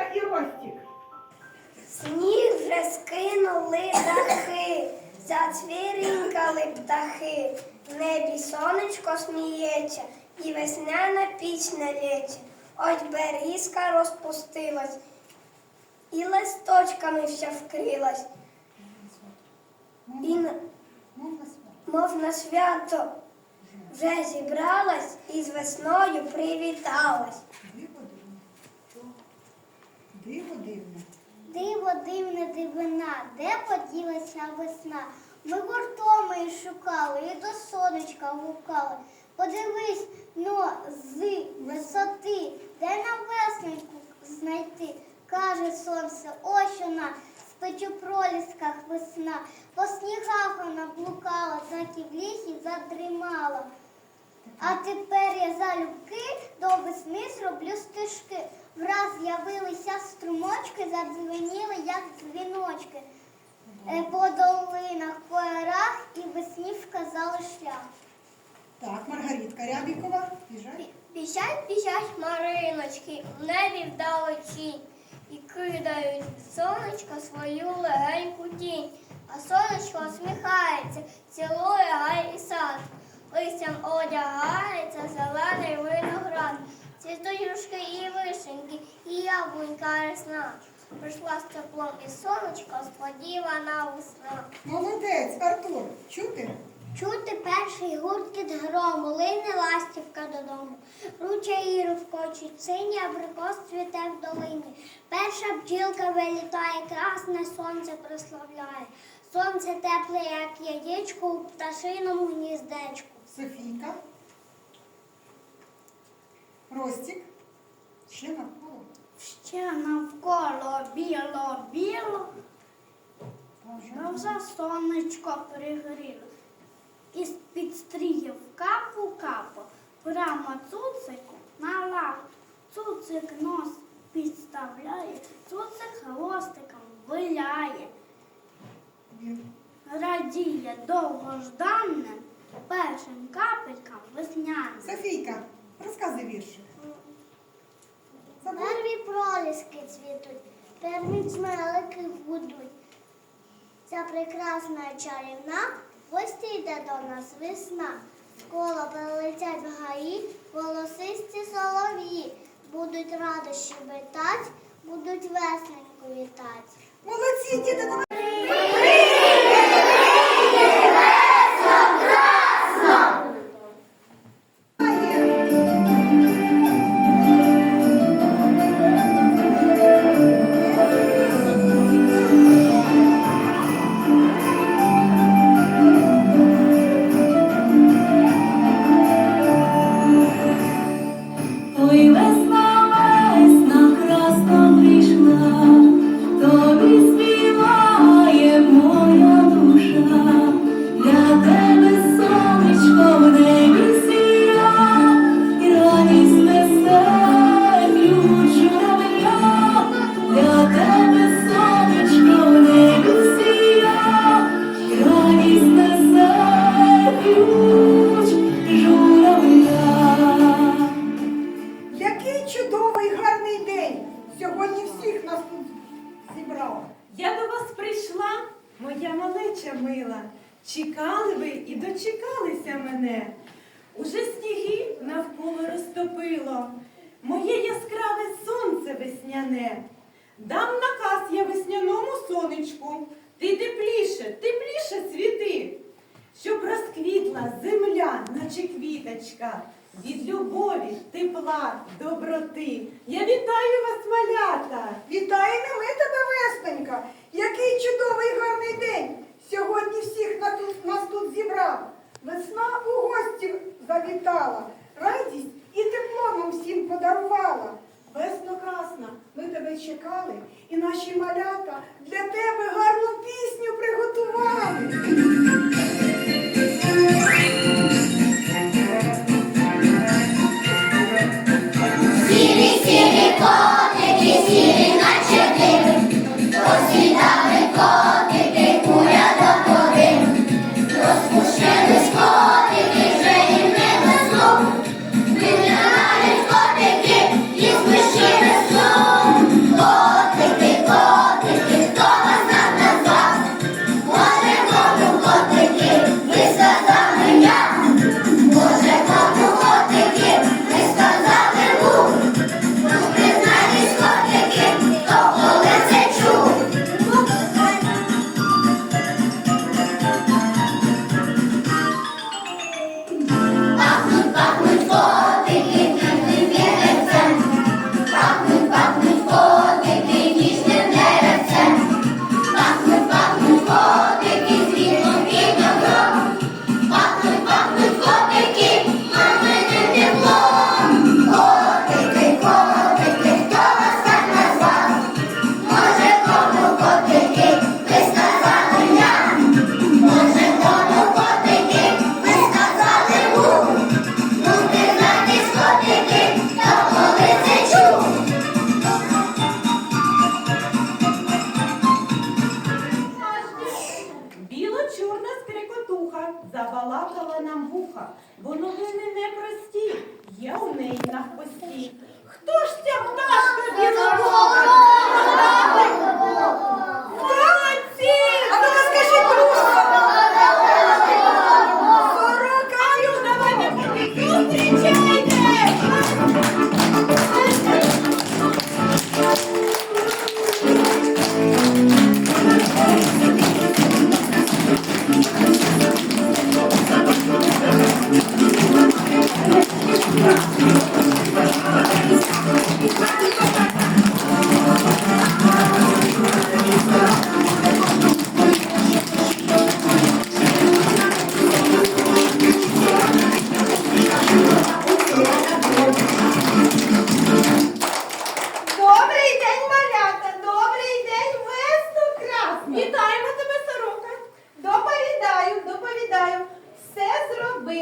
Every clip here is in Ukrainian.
Маринка і Ростік. Сніг вже скинули дахи, зацвірінкали птахи. В небі сонечко сміється і весняна піч не налється. Ось берізка розпустилась і листочками вся вкрилась. І на... Мов на свято вже зібралась і з весною привіталась. Диво дивне дивина, де поділася весна. Ми гуртом її шукали і до сонечка гукали. Подивись, но з висоти, де нам весненьку знайти. Каже сонце, ось вона, спить у пролісках весна. По снігах вона блукала, так і в лісі задрімала. А тепер я залюбки до весни зроблю стежки. Враз з'явилися струмочки, задзвеніли, як дзвіночки. Е, По долинах, по ярах і весні вказали шлях. Так, Маргаритка Рябікова, біжай. Біжать, біжать мариночки, в небі вдалечінь, і кидають в сонечко свою легеньку тінь. А сонечко усміхається, цілує гай і сад. Листям одягається зелений виноград. Цвітуть юшки і вишеньки, і яблунька рясна. Прийшла з теплом і сонечко, сподівана весна. Молодець, Артур. Чути? Чути перший гуркіт грому, лине ластівка додому. Руча її розкочить, синій абрикос цвіте в долині. Перша бджілка вилітає, красне сонце прославляє. Сонце тепле, як яєчко у пташиному гніздечку. Софійка. Ростік. Ще навколо. Ще навколо біло-біло, Боже. вже сонечко пригріло. І з-під стріїв капу-капу, прямо цуцику на лапу. Цуцик нос підставляє, цуцик хвостиком виляє. Радіє довгожданним першим капелькам весняним. Софійка, розказуй віршик. Перві проліски цвітуть, перві чмелики гудуть. Ця прекрасна чарівна, гості йде до нас весна. Коло прилетять гаї, волосисті солов'ї. Будуть радо щебетать, будуть весненько вітать. Молодці, діти, чекали, і наші малята для тебе гарну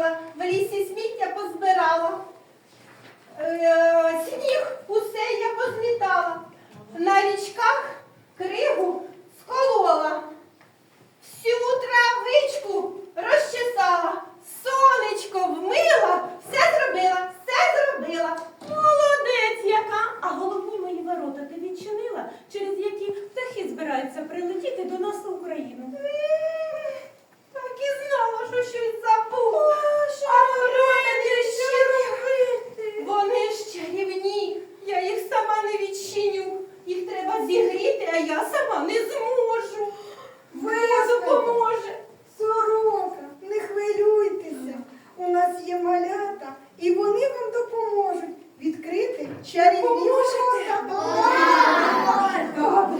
зробила, в лісі сміття позбирала, е, сніг усе я позмітала, на річках кригу сколола, всю травичку розчесала, сонечко вмила, все зробила, все зробила. Молодець яка! А головні мої ворота ти відчинила, через які птахи збираються прилетіти до нас в Україну. Так і знала, що щось забула. А ворони ще робити. Вони ж чарівні. Я їх сама не відчиню. Їх треба зігріти, а я сама не зможу. Ви допоможе. Сорока, не хвилюйтеся. У нас є малята, і вони вам допоможуть відкрити чарівні ворота. Добре.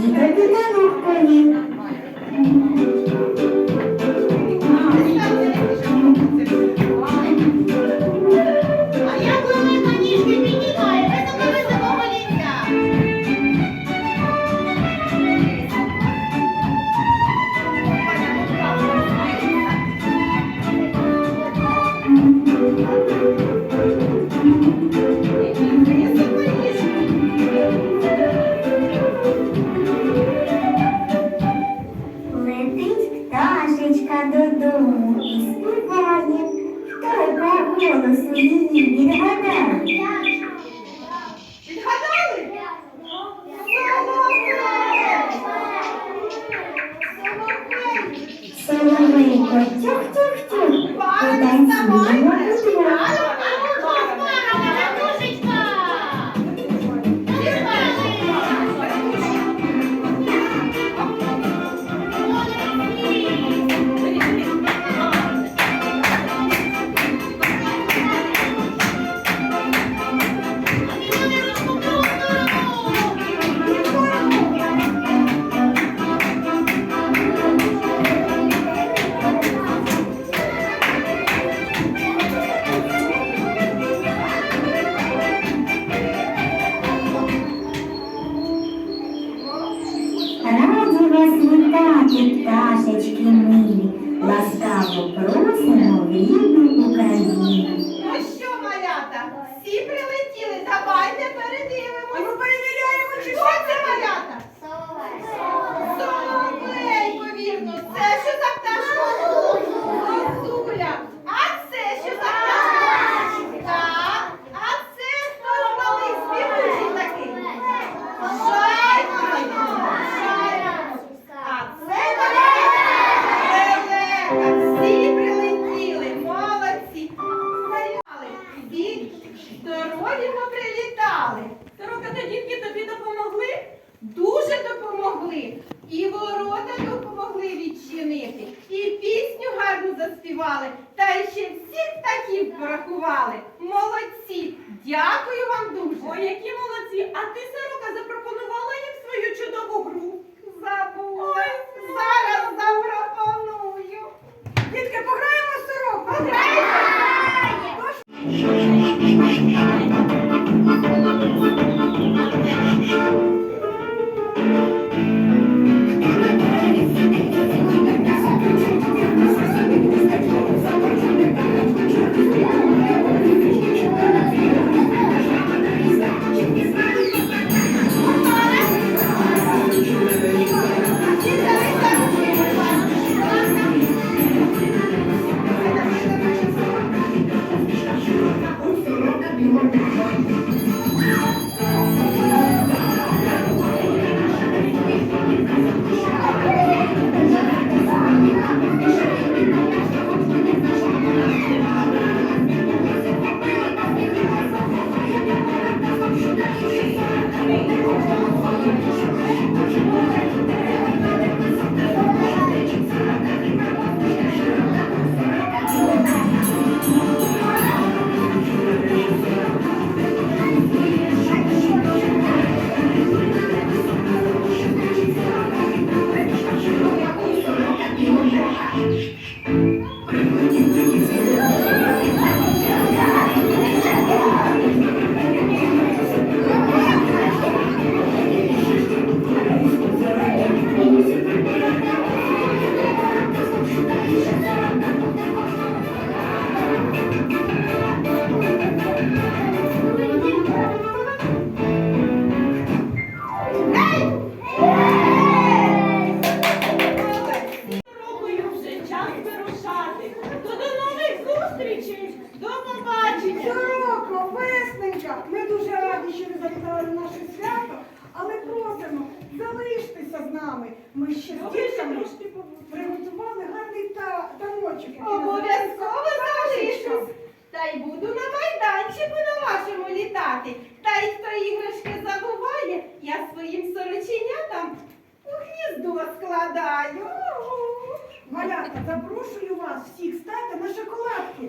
Wiceprezydentów Konin. Соловейко, Сороко, ми дуже раді, що ви завітали на наше свято, але просимо, залиштеся з нами. Ми ще приготували гарний та таночок. Обов'язково залишусь. Та й буду на майданчику на вашому літати. Та й хто іграшки забуває, я своїм сороченятам у гніздо складаю. Малята, запрошую вас всіх стати на шоколадки.